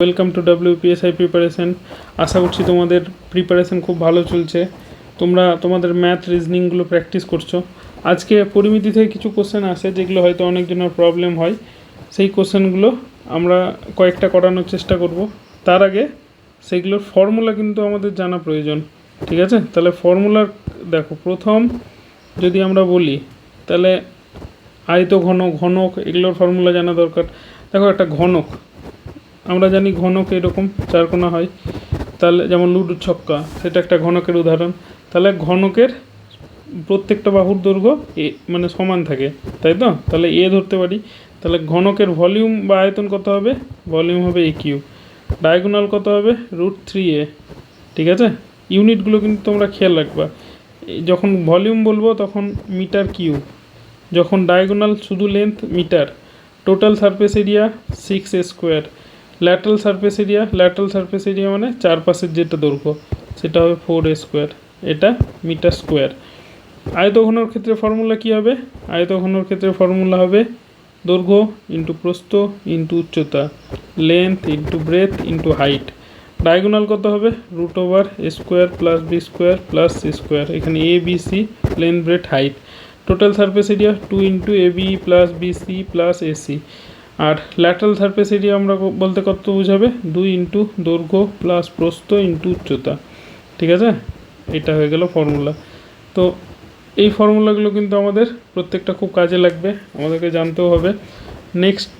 Welcome to WPSI preparation আশা করছি তোমাদের প্রিপারেশন খুব ভালো চলছে। তোমরা তোমাদের ম্যাথ রিজনিংগুলো প্র্যাকটিস করছ। আজকে পরিমিতি থেকে কিছু কোশ্চেন আসে, যেগুলো হয়তো অনেকজনের প্রবলেম হয়। সেই কোশ্চেনগুলো আমরা কয়েকটা করানোর চেষ্টা করব। তার আগে সেইগুলোর ফর্মুলা কিন্তু আমাদের জানা প্রয়োজন। ঠিক আছে? তাহলে ফর্মুলার দেখো, প্রথম যদি আমরা বলি, তাহলে আয়ত ঘন ঘনক, এগুলোর ফর্মুলা জানা দরকার। দেখো একটা ঘনক। আমরা জানি ঘনক এরকম চারকোনা হয়। তাহলে যেমন লুডো ছক্কা, সেটা একটা ঘনকের উদাহরণ। তাহলে ঘনকের প্রত্যেকটা বাহুর দৈর্ঘ্য এ মানে সমান থাকে, তাই তো? তাহলে এ ধরতে পারি। তাহলে ঘনকের ভলিউম বা আয়তন কত হবে? ভলিউম হবে এ কিউ ডায়াগোনাল কত হবে? Root three a. ঠিক আছে? ইউনিটগুলো কিন্তু তোমরা খেয়াল রাখবা। যখন ভলিউম বলব তখন মিটার কিউ যখন ডায়াগোনাল শুধু length, metre. Total surface area, six square. Lateral surface area lateral surface area মানে চারপাশের যেটা দৈর্ঘ্য, সেটা হবে ফোর স্কোয়ার এটা মিটার স্কোয়ার আয়তঘনর ক্ষেত্রে ফর্মুলা কী হবে? আয়তঘনর ক্ষেত্রে ফর্মুলা হবে দৈর্ঘ্য ইন্টু প্রস্থ ইন্টু উচ্চতা length into breadth into height diagonal কত হবে? Root over square plus b square plus c square এখানে a b c length breadth height total surface area two into a b plus b c plus AC R lateral surface area আমরা বলতে কত বোঝাবে? দুই into দৈর্ঘ্য plus প্রস্থ into উচ্চতা। ঠিক আছে? এটা হয়ে গেল ফর্মুলা তো এই ফর্মুলাগুলো কিন্তু আমাদের প্রত্যেকটা খুব কাজে লাগবে। আমাদেরকে জানতেও হবে। নেক্সট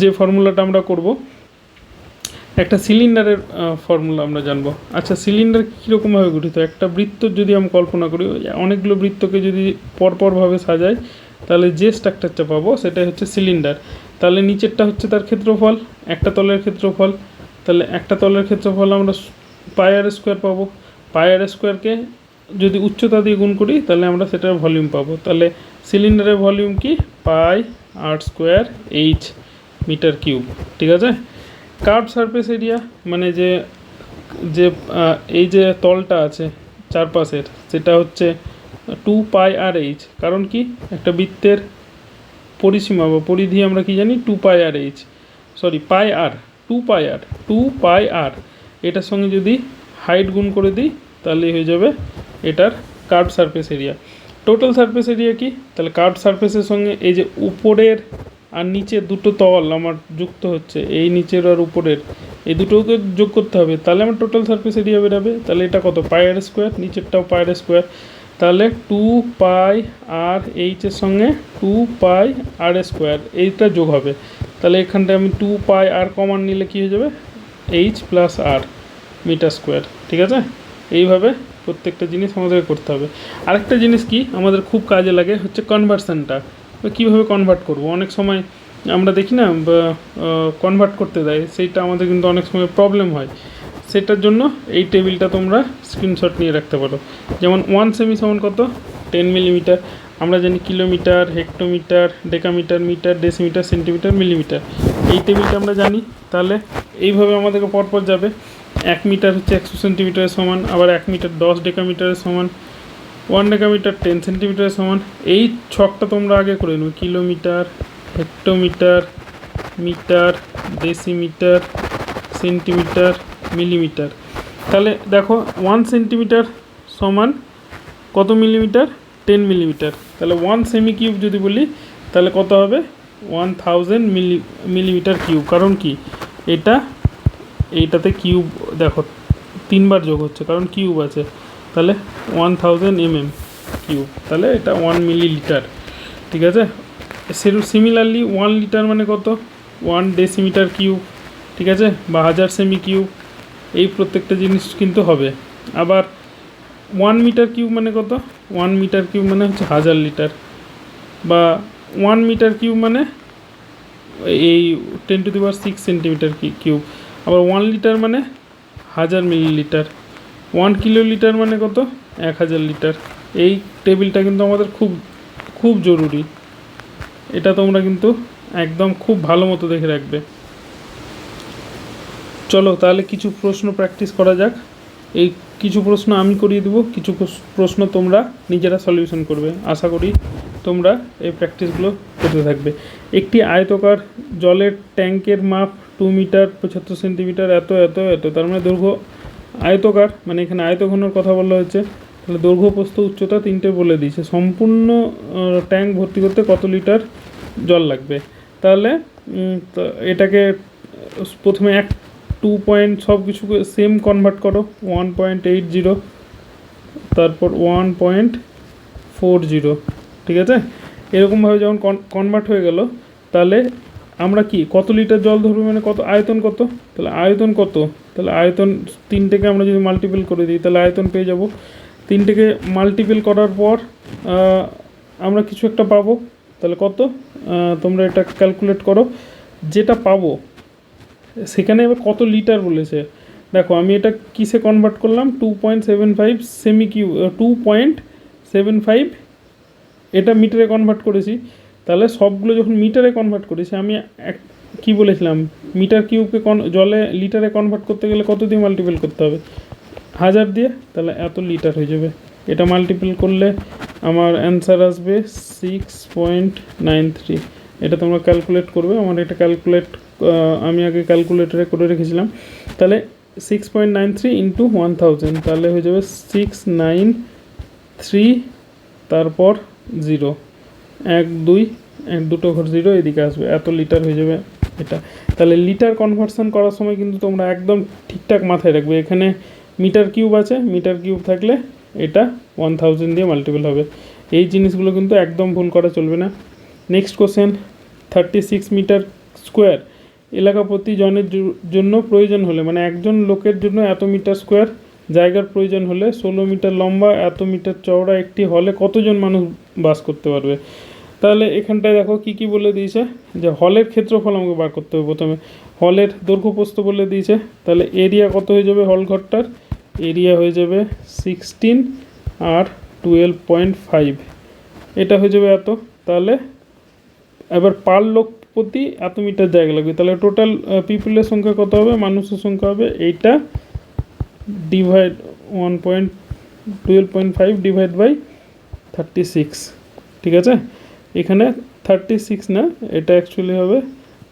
যে ফর্মুলাটা আমরা করব, একটা সিলিন্ডারের ফর্মুলা আমরা জানব। আচ্ছা সিলিন্ডার কীরকমভাবে গঠিত? একটা বৃত্ত যদি আমি কল্পনা করি অনেকগুলো বৃত্তকে যদি পরপরভাবে সাজাই তাহলে যে স্ট্রাকচারটা পাবো সেটাই হচ্ছে সিলিন্ডার তাহলে নিচেরটা হচ্ছে তার ক্ষেত্রফল, একটা তলের ক্ষেত্রফল। তাহলে একটা তলের ক্ষেত্রফল আমরা পাই আর স্কোয়ার পাবো। পাই আর স্কোয়ারকে যদি উচ্চতা দিয়ে গুণ করি, তাহলে আমরা সেটার ভলিউম পাবো। তাহলে সিলিন্ডারের ভলিউম কি? Pi r square h metre cube ঠিক আছে? কার্ভ সারফেস এরিয়া মানে যে যে এই যে তলটা আছে চারপাশের, সেটা হচ্ছে টু পাই আর এইচ, কারণ কি? একটা বৃত্তের পরিসীমা বা পরিধি আমরা কি জানি? Two pi r h sorry pi r, two pi r, two pi r, এটার সঙ্গে যদি হাইট গুণ করে দিই, তাহলে হয়ে যাবে এটার curve surface area. Total surface area কি? তাহলে কার্ভ সারফেসের সঙ্গে এই যে উপরের আর নিচে দুটো তল আমার যুক্ত হচ্ছে, এই নিচের আর উপরের, এই দুটোকে যোগ করতে হবে, তাহলে আমার টোটাল সারফেস এরিয়া বেরাবে, তাহলে এটা কত? পাই আর স্কোয়ার, নিচেরটাও পাই আর স্কোয়ার। তাহলে টু পাই আর এইচের সঙ্গে টু পাই আর স্কোয়ার এইটা যোগ হবে। তাহলে এখানটায় আমি টু পাই আর কমান নিলে কী হয়ে যাবে? H plus r metre square ঠিক আছে? এইভাবে প্রত্যেকটা জিনিস আমাদের করতে হবে। আরেকটা জিনিস কি? আমাদের খুব কাজে লাগে হচ্ছে কনভার্সানটা কীভাবে কনভার্ট করব? অনেক সময় আমরা দেখি না কনভার্ট করতে দেয়, সেইটা আমাদের কিন্তু অনেক সময় প্রবলেম হয়। সেটার জন্য এই টেবিলটা তোমরা স্ক্রিনশট নিয়ে রাখতে পারো। যেমন ওয়ান সেমি সমান কত? টেন মিলিমিটার আমরা জানি kilometre hectometre decametre metre decimetre centimetre millimetre এই টেবিলটা আমরা জানি, তাহলে এইভাবে আমাদেরকে পরপর যাবে। এক মিটার হচ্ছে একশো সেন্টিমিটারের সমান, আবার এক মিটার দশ ডেকামিটারের সমান ওয়ান ডেকামিটার টেন সেন্টিমিটারের সমান। এই ছকটা তোমরা আগে করে নেবে kilometre hectometre metre decimetre centimetre millimetre. তাহলে দেখো ওয়ান সেন্টিমিটার সমান কত মিলিমিটার? Ten millimetre. তাহলে ওয়ান সেমি কিউব যদি বলি, তাহলে কত হবে? One thousand milli, millimetre cube কারণ কি? এটা, এইটাতে কিউব দেখো, তিনবার যোগ হচ্ছে, কারণ কিউব আছে। তাহলে ওয়ান থাউজেন্ড এমএম কিউব তাহলে এটা ওয়ান মিলি লিটার ঠিক আছে? সেরু সিমিলারলি ওয়ান লিটার মানে কত? ওয়ান ডেসিমিটার কিউব ঠিক আছে? বা হাজার সেমি কিউব এই প্রত্যেকটা জিনিস কিন্তু হবে। আবার ওয়ান মিটার কিউব মানে কত? ওয়ান মিটার কিউব মানে হচ্ছে হাজার লিটার বা ওয়ান মিটার কিউব মানে এই ten to the six centimetre cube আবার ওয়ান লিটার মানে হাজার মিলিলিটার ওয়ান কিলো লিটার মানে কত? এক হাজার লিটার এই টেবিলটা কিন্তু আমাদের খুব খুব জরুরি। এটা তোমরা কিন্তু একদম খুব ভালো মতো দেখে রাখবে। চলো, তাহলে কিছু প্রশ্ন প্র্যাকটিস করা যাক। এই কিছু প্রশ্ন আমি করিয়ে দেবো, কিছু প্রশ- প্রশ্ন তোমরা নিজেরা সলিউশন করবে। আশা করি তোমরা এই প্র্যাকটিসগুলো হতে থাকবে। একটি আয়তকার জলের ট্যাঙ্কের মাপ টু মিটার পঁচাত্তর সেন্টিমিটার এত এত এত। তার মানে দৈর্ঘ্য আয়তকার মানে এখানে আয়তঘনর কথা বলা হয়েছে। তাহলে দৈর্ঘ্য, প্রস্থ, উচ্চতা তিনটে বলে দিয়েছে। সম্পূর্ণ ট্যাঙ্ক ভর্তি করতে কত লিটার জল লাগবে? তাহলে এটাকে, প্রথমে এক টু পয়েন্ট সব কিছুকে সেম কনভার্ট করো ওয়ান পয়েন্ট এইট জিরো তারপর ওয়ান পয়েন্ট ফোর জিরো ঠিক আছে? এরকমভাবে যখন কনভার্ট হয়ে গেল, তাহলে আমরা কি, কত লিটার জল ধরবো মানে কত, আয়তন কত? তাহলে আয়তন কত? তাহলে আয়তন তিনটেকে আমরা যদি মাল্টিপল করে দিই, তাহলে আয়তন পেয়ে যাব। তিনটেকে মাল্টিপল করার পর আমরা কিছু একটা পাবো। তাহলে কত? তোমরা এটা ক্যালকুলেট করো। যেটা পাবো সেখানে এবার কত লিটার বলেছে? দেখো, আমি এটা কিসে কনভার্ট করলাম? Two point seven five semi cube two point seven five এটা মিটারে কনভার্ট করেছি। তাহলে সবগুলো যখন মিটারে কনভার্ট করেছি, আমি এক, কী বলেছিলাম? মিটার কিউবকে কন জলে লিটারে কনভার্ট করতে গেলে কত দিয়ে মাল্টিপল করতে হবে? হাজার দিয়ে? তাহলে এত লিটার হয়ে যাবে। এটা মাল্টিপল করলে আমার অ্যান্সার আসবে সিক্স পয়েন্ট নাইন থ্রি এটা তোমরা ক্যালকুলেট করবে। আমার এটা ক্যালকুলেট আমি আগে ক্যালকুলেটরে করে রেখেছিলাম। তাহলে six point nine three into one thousand তাহলে হয়ে যাবে সিক্স নাইন থ্রি তারপর জিরো এক, দুই, এক, দুটো ঘর জিরো এদিকে আসবে। এত লিটার হয়ে যাবে এটা। তাহলে লিটার কনভার্সন করার সময় কিন্তু তোমরা একদম ঠিকঠাক মাথায় রাখবে। এখানে মিটার কিউব আছে। মিটার কিউব থাকলে এটা ওয়ান থাউজেন্ড দিয়ে মাল্টিপল হবে। এই জিনিসগুলো কিন্তু একদম ভুল করা চলবে না। Next question thirty six metre square এলাকা প্রতি জনের জন্য প্রয়োজন হলে মানে একজন লোকের জন্য এত মিটার স্কোয়ার জায়গার প্রয়োজন হলে, ষোলো মিটার লম্বা, এত মিটার চওড়া একটি হলে কতজন মানুষ বাস করতে পারবে? তাহলে এখানটায় দেখো কি কি বলে দিয়েছে, যে হলের ক্ষেত্রফল আমাকে বার করতে হবে প্রথমে। হলের দৈর্ঘ্য প্রস্থ বলে দিয়েছে, তাহলে এরিয়া কত হয়ে যাবে হল ঘরটার? এরিয়া হয়ে যাবে সিক্সটিন আর টুয়েলভ পয়েন্ট ফাইভ এটা হয়ে যাবে এত, তাহলে এবার পার লোক প্রতি এত মিটার জায়গা লাগবে। তাহলে টোটাল পিপুলের সংখ্যা কত হবে? মানুষের সংখ্যা হবে এইটা divide one point twelve point five divide by thirty six ঠিক আছে? এখানে থার্টি সিক্স না, এটা অ্যাকচুয়ালি হবে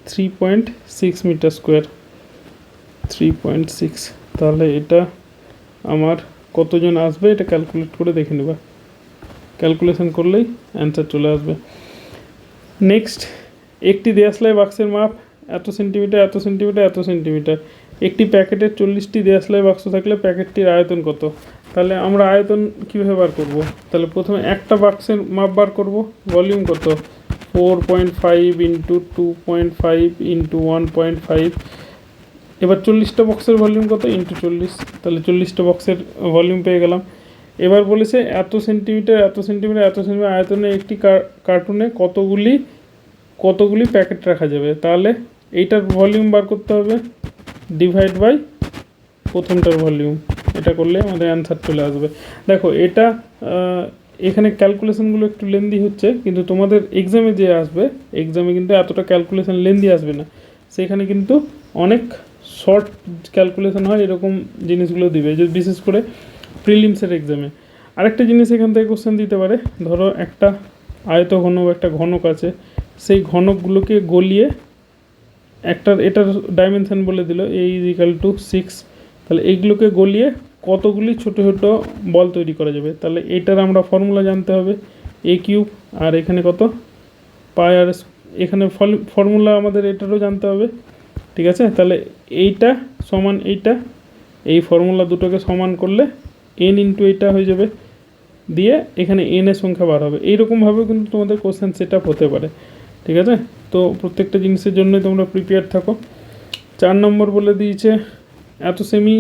three point six metre square three point six তাহলে এটা আমার কতজন আসবে? এটা ক্যালকুলেট করে দেখে নেবা। ক্যালকুলেশন করলেই অ্যান্সার চলে আসবে। নেক্সট একটি দেয়াশলাই বাক্সের মাপ এত সেন্টিমিটার এত সেন্টিমিটার এত সেন্টিমিটার। একটি প্যাকেটের চল্লিশটি দেয়াশলাই বাক্স থাকলে প্যাকেটটির আয়তন কত? তাহলে আমরা আয়তন কীভাবে বার করব? তাহলে প্রথমে একটা বাক্সের মাপ বার করব। ভলিউম কত? Four point five into two point five into one point five. এবার চল্লিশটা বক্সের ভলিউম কত? ইন্টু চল্লিশ। তাহলে চল্লিশটা বক্সের ভলিউম পেয়ে গেলাম। এবার বলেছে এত সেন্টিমিটার এত সেন্টিমিটার এত সেন্টিমিটার আয়তনে একটি কার- কার্টুনে কতগুলি কতগুলি প্যাকেট রাখা যাবে? তাহলে এইটার ভলিউম বার করতে হবে। ডিভাইড বাই প্রথমটার ভলিউম। এটা করলে আমাদের অ্যান্সার চলে আসবে। দেখো, এটা এখানে ক্যালকুলেশনগুলো একটু লেন্দি হচ্ছে, কিন্তু তোমাদের এক্সামে যে আসবে এক্সামে কিন্তু এতটা ক্যালকুলেশন লেন্দি আসবে না। সেখানে কিন্তু অনেক শর্ট ক্যালকুলেশন হয়, এরকম জিনিসগুলো দিবে, যে বিশেষ করে প্রিলিমসের এক্সামে আরেকটা জিনিস এখান থেকে কোশ্চেন দিতে পারে। ধরো একটা আয়ত ঘন বা একটা ঘনক আছে। সেই ঘনকগুলোকে গলিয়ে একটার, এটার ডাইমেনশন বলে দিল এই ইজ ইকাল টু সিক্স তাহলে এইগুলোকে গলিয়ে কতগুলি ছোট ছোট বল তৈরি করা যাবে? তাহলে এটার আমরা ফর্মুলা জানতে হবে। এ কিউব আর এখানে কত? পাই আর এখানে ফর্মুলা আমাদের এটারও জানতে হবে। ঠিক আছে? তাহলে এইটা সমান এইটা, এই ফর্মুলা দুটোকে সমান করলে এন ইন্টু এইটা হয়ে যাবে। দিয়ে এখানে এন এর সংখ্যা বার হবে। এইরকমভাবে কিন্তু তোমাদের কোশ্চেন সেট হতে পারে। ঠিক আছে? তো প্রত্যেকটা জিনিসের জন্যই তোমরা প্রিপেয়ার থাকো। চার নম্বর বলে দিয়েছে, এত সেমি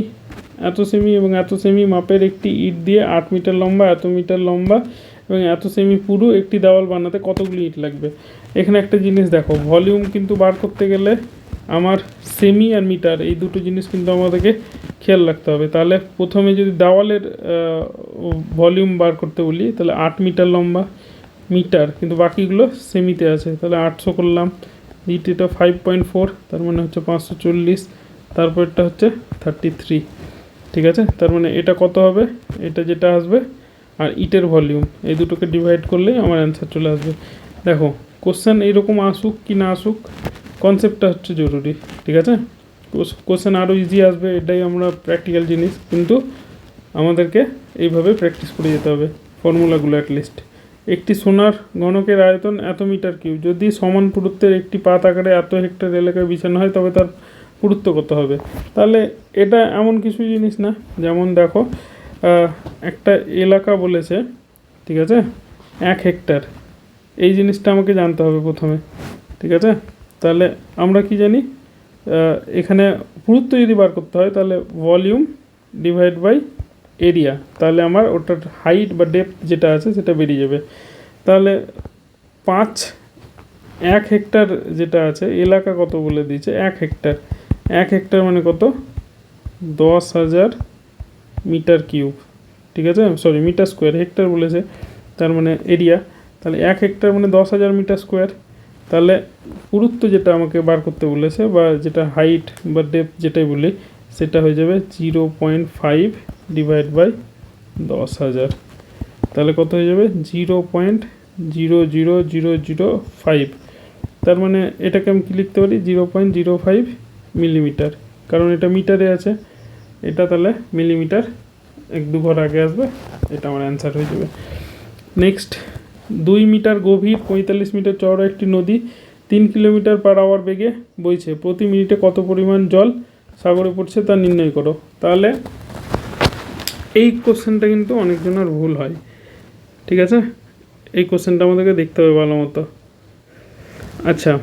এত সেমি এবং এত সেমি মাপের একটি ইট দিয়ে আট মিটার লম্বা, এত মিটার লম্বা এবং এত সেমি পুরো একটি দেওয়াল বানাতে কতগুলি ইট লাগবে? এখানে একটা জিনিস দেখো ভলিউম কিন্তু বার করতে গেলে আমার সেমি আর মিটার, এই দুটো জিনিস কিন্তু আমাদেরকে খেয়াল রাখতে হবে। তাহলে প্রথমে যদি দেওয়ালের ভলিউম বার করতে বলি, তাহলে আট মিটার লম্বা মিটার, কিন্তু বাকিগুলো সেমিতে আছে। তাহলে আটশো করলাম। এটা ফাইভ পয়েন্ট ফোর তার মানে হচ্ছে পাঁচশো চল্লিশ, তারপরটা হচ্ছে থার্টি থ্রি ঠিক আছে? তার মানে এটা কত হবে? এটা যেটা আসবে, আর ইটের ভলিউম এই দুটোকে ডিভাইড করলেই আমার অ্যান্সার চলে আসবে। দেখো কোশ্চেন এইরকম আসুক কি না আসুক কনসেপ্টটা হচ্ছে জরুরি। ঠিক আছে? কোশ্চেন আরও ইজি আসবে, এটাই আমরা প্র্যাকটিক্যাল জিনিস। কিন্তু আমাদেরকে এইভাবে প্র্যাকটিস করে যেতে হবে ফর্মুলাগুলো অ্যাটলিস্ট একটি সোনার গণকের আয়তন এত মিটার কিউব। যদি সমান পুরুত্বের একটি পাত আকারে এত হেক্টর এলাকায় বিছানো হয়, তবে তার পুরুত্ব কত হবে? তাহলে এটা এমন কিছু জিনিস না, যেমন দেখো একটা এলাকা বলেছে, ঠিক আছে? এক হেক্টর। এই জিনিসটা আমাকে জানতে হবে প্রথমে, ঠিক আছে? তাহলে আমরা কি জানি? এখানে পুরুত্ব যদি বার করতে হয়, তাহলে ভলিউম ডিভাইড বাই এরিয়া তাহলে আমার ওটার হাইট বা ডেপথ যেটা আছে সেটা বেরিয়ে যাবে। তাহলে পাঁচ, এক হেক্টর যেটা আছে, এলাকা কত বলে দিয়েছে? এক হেক্টর এক হেক্টর মানে কত? দশ হাজার মিটার কিউব। ঠিক আছে? Sorry metre square. হেক্টর বলেছে, তার মানে এরিয়া তাহলে এক হেক্টর মানে দশ হাজার মিটার স্কোয়ার। তাহলে পুরুত্ব যেটা আমাকে বার করতে বলেছে বা যেটা হাইট বা ডেপথ যেটাই বলি সেটা হয়ে যাবে zero point five divide by দশ হাজার। তাহলে কত হয়ে যাবে? Zero point zero zero zero zero five. তার মানে এটাকে আমি কি লিখতে পারি? Zero point zero five millimetre. কারণ এটা মিটারে আছে। এটা তাহলে মিলিমিটার এক দু ঘর আগে আসবে। এটা আমার অ্যান্সার হয়ে যাবে। নেক্সট, দুই মিটার গভীর পঁয়তাল্লিশ মিটার চওড়া একটি নদী তিন কিলোমিটার পার আওয়ার বেগে বইছে। প্রতি মিনিটে কত পরিমাণ জল সাগরে পড়ছে, তা নির্ণয় করো। তাহলে এই কোশ্চেনটা কিন্তু অনেকজনের ভুল হয়। ঠিক আছে? এই কোশ্চেনটা আমাদেরকে দেখতে হবে ভালো মতো। আচ্ছা।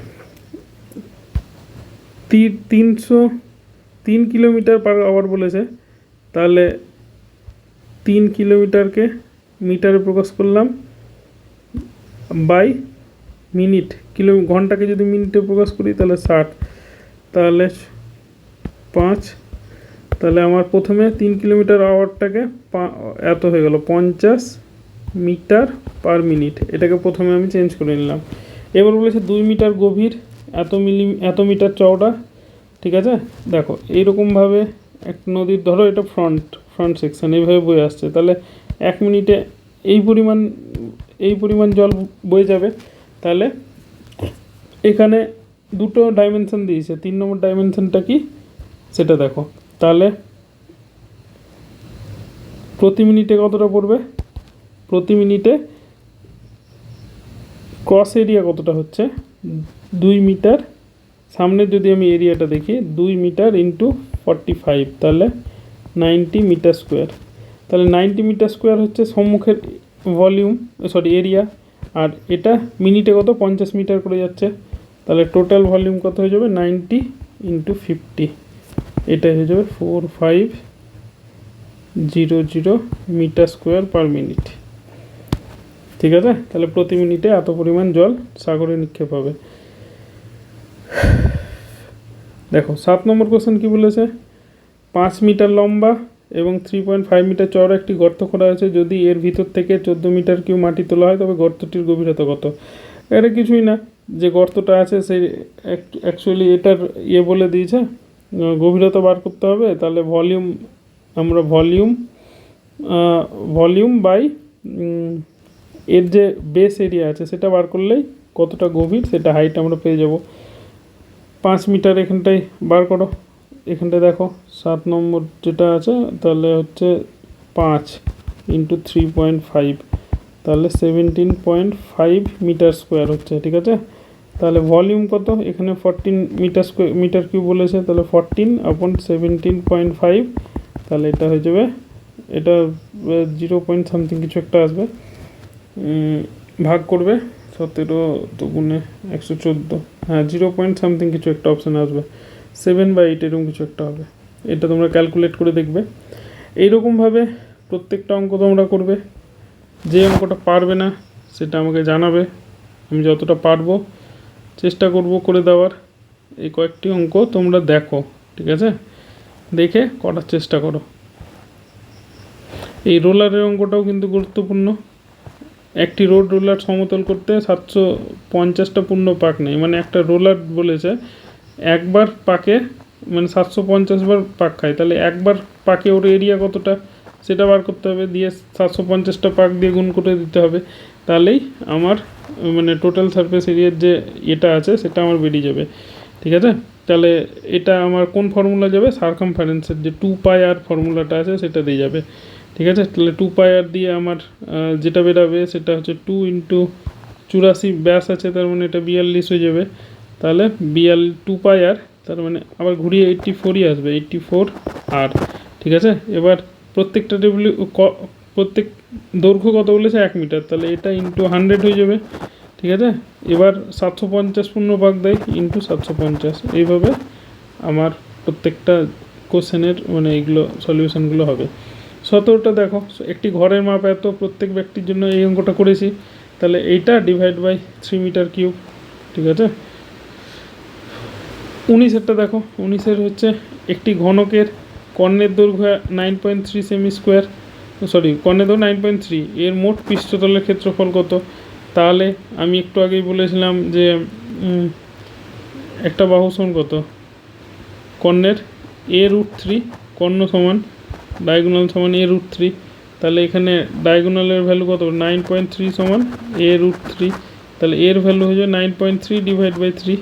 তিনশো, তিন কিলোমিটার পার আওয়ার বলেছে। তাহলে তিন কিলোমিটারকে মিটারে প্রকাশ করলাম। By minute. কিলো, ঘন্টাকে যদি মিনিটে প্রকাশ করি, তাহলে ষাট। তাহলে পাঁচ। তাহলে আমার প্রথমে তিন কিলোমিটার আওয়ারটাকে এত হয়ে গেল, পঞ্চাশ মিটার পার মিনিট এটাকে প্রথমে আমি চেঞ্জ করে নিলাম। এবার বলেছে দুই মিটার গভীর, এত মিলি, এত মিটার চওড়া, ঠিক আছে? দেখো, এইরকমভাবে এক নদীর, ধরো এটা ফ্রন্ট ফ্রন্ট সেকশন এইভাবে বয়ে আসছে। তাহলে এক মিনিটে এই পরিমাণ এই পরিমাণ জল বয়ে যাবে। তাহলে এখানে দুটো ডাইমেনশন দিয়েছে। তিন নম্বর ডাইমেনশনটা কি? সেটা দেখো। তাহলে প্রতি মিনিটে কতটা পড়বে? প্রতি মিনিটে ক্রস এরিয়া কতটা হচ্ছে? দুই মিটার। সামনে যদি আমি এরিয়াটা দেখি, দুই মিটার ইন্টু ফর্টি ফাইভ তাহলে নাইনটি মিটার স্কোয়ার তাহলে নাইনটি মিটার স্কোয়ার হচ্ছে সম্মুখের ভলিউম সরি এরিয়া আর এটা মিনিটে কত? পঞ্চাশ মিটার করে যাচ্ছে। তাহলে টোটাল ভলিউম কত হয়ে যাবে? নাইনটি ইন্টু ফিফটি এটা হয়ে যাবে four five zero zero metre square per minute ঠিক আছে? তাহলে প্রতি মিনিটে এত পরিমাণ জল সাগরে নিক্ষেপ হবে। দেখো, সাত নম্বর কোশ্চেন কি বলেছে? পাঁচ মিটার লম্বা এবং থ্রি পয়েন্ট ফাইভ মিটার চওড়া একটি গর্ত করা হয়েছে। যদি এর ভিতর থেকে চোদ্দ মিটার কিউ মাটি তোলা হয়, তবে গর্তটির গভীরতা কত? এটা কিছুই না। যে গর্তটা আছে সেই অ্যাকচুয়ালি এটার ইয়ে বলে দিয়েছে গভীরতা বার করতে হবে, তাহলে ভলিউম আমরা ভলিউম ভলিউম বাই এর যে বেস এরিয়া আছে, সেটা বার করলেই কতটা গভীর, সেটা হাইট আমরা পেয়ে যাব। পাঁচ মিটার এখানটায় বার করো, এখানটায় দেখো, সাত নম্বর যেটা আছে, তাহলে হচ্ছে পাঁচ ইন্টু থ্রি পয়েন্ট ফাইভ তাহলে seventeen point five metre square হচ্ছে, ঠিক আছে? তাহলে ভলিউম কত? এখানে fourteen metre square metre cube বলেছে, তাহলে ফরটিন আপন সেভেন্টিন পয়েন্ট ফাইভ তাহলে এটা হয়ে যাবে, এটা জিরো পয়েন্ট সামথিং কিছু একটা আসবে ভাগ করবে, সতেরো দুগুণে একশো চোদ্দ হ্যাঁ জিরো পয়েন্ট সামথিং কিছু একটা অপশান আসবে সেভেন বা এইট এরকম কিছু একটা হবে, এটা তোমরা ক্যালকুলেট করে দেখবে এইরকমভাবে প্রত্যেকটা অঙ্ক তোমরা করবে, যে অঙ্কটা পারবে না, সেটা আমাকে জানাবে, আমি যতটা পারব চেষ্টা করব করে দেওয়ার। এই কয়েকটি অঙ্ক তোমরা দেখো, ঠিক আছে? দেখে করার চেষ্টা করো। এই রোলারের অঙ্কটাও কিন্তু গুরুত্বপূর্ণ। একটি রোড রোলার সমতল করতে সাতশো পঞ্চাশটা পূর্ণ পাক নেই। মানে একটা রোলার বলেছে, একবার পাকে মানে সাতশো পঞ্চাশ বার পাক খায়। তাহলে একবার পাকে ওর এরিয়া কতটা, সেটা বার করতে হবে। দিয়ে সাতশো পঞ্চাশটা পাক দিয়ে গুণ করে দিতে হবে। তাহলেই আমার মানে টোটাল সারফেস এরিয়ার যে এটা আছে, সেটা আমার বেরিয়ে যাবে। ঠিক আছে? তাহলে এটা আমার কোন ফর্মুলা যাবে? সার্কামফারেন্সের যে টু পাই আর ফর্মুলাটা আছে, সেটা দিয়ে যাবে। ঠিক আছে? তাহলে টু পাই আর দিয়ে আমার যেটা বেরাবে, সেটা হচ্ছে টু ইন্টু চুরাশি, ব্যাস আছে, তার মানে এটা বিয়াল্লিশ হয়ে যাবে। তাহলে বিয়াল টু পাই আর তার মানে আবার ঘুরিয়ে এইট্টি ফোরই আসবে এইট্টি ফোর আর ঠিক আছে? এবার প্রত্যেকটা টেবিল প্রত্যেক দৈর্ঘ্য কত বলেছে? এক মিটার। তাহলে এটা ইন্টু হান্ড্রেড হয়ে যাবে। ঠিক আছে? এবার সাতশো পঞ্চাশ পূর্ণ ভাগ দেয় ইন্টু সাতশো পঞ্চাশ। এইভাবে আমার প্রত্যেকটা কোশ্চেনের মানে এইগুলো সলিউশনগুলো হবে। সতেরোটা দেখো। একটি ঘরের মাপ এত, প্রত্যেক ব্যক্তির জন্য এই অঙ্কটা করেছি। তাহলে এইটা divide by three metre cube ঠিক আছে? উনিশেরটা দেখো। উনিশের হচ্ছে একটি ঘনকের কর্ণের দৈর্ঘ্য নাইন পয়েন্ট থ্রি সেমি স্কোয়ার সরি কর্ণের দৈর্ঘ্য নাইন পয়েন্ট থ্রি এর মোট পৃষ্ঠতলের ক্ষেত্রফল কত? তাহলে আমি একটু আগেই বলেছিলাম যে একটা বাহু সমান কত? কর্ণের এ রুট থ্রি কর্ণ সমান ডায়াগোনাল সমান এ রুট থ্রি তাহলে এখানে ডায়াগোনালের ভ্যালু কত? নাইন পয়েন্ট থ্রি সমান এ রুট থ্রি তাহলে এর ভ্যালু হয়ে যাবে nine point three divide by three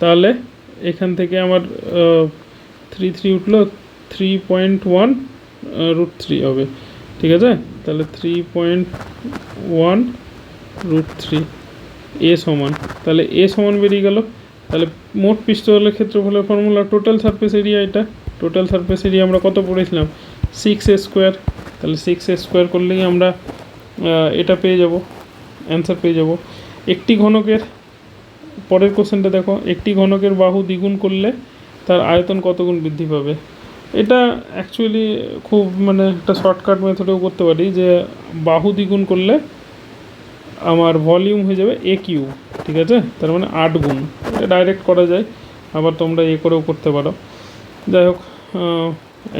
তাহলে এখান থেকে আমার থ্রি থ্রি উঠল three point one root three হবে। ঠিক আছে? তাহলে three point one root three a সমান। তাহলে এ সমান বেরিয়ে গেল। তাহলে মোট পৃষ্ঠতলের ক্ষেত্রফলের ফর্মুলা টোটাল সারফেস এরিয়া এটা। টোটাল সারফেস এরিয়া আমরা কত পড়েছিলাম? সিক্স স্কোয়ার তাহলে সিক্স এ স্কোয়ার করলেই আমরা এটা পেয়ে যাব। অ্যান্সার পেয়ে যাব। একটি ঘনকের, পরের কোশ্চেনটা দেখো। একটি ঘনকের বাহু দ্বিগুণ করলে তার আয়তন কত গুণ বৃদ্ধি পাবে? এটা অ্যাকচুয়ালি খুব মানে একটা শর্টকাট মেথডেও করতে পারি যে বাহু দ্বিগুণ করলে আমার ভলিউম হয়ে যাবে এ কিউ ঠিক আছে? তার মানে আট গুণ। এটা ডাইরেক্ট করা যায়, আবার তোমরা এ করেও করতে পারো। যাই হোক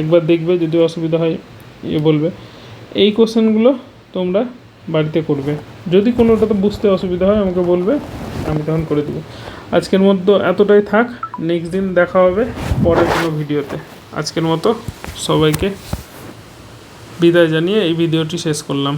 একবার দেখবে যদি অসুবিধা হয়, এ বলবে। এই কোশ্চেনগুলো তোমরা বাড়িতে করবে। যদি কোনোটাতে বুঝতে অসুবিধা হয়, আমাকে বলবে, আমি তখন করে দেবো। আজকের মধ্যে এতটাই থাক নেক্সট দিন দেখা হবে পরের কোনো ভিডিওতে আজকের মতো সবাইকে বিদায় জানিয়ে এই ভিডিওটি শেষ করলাম।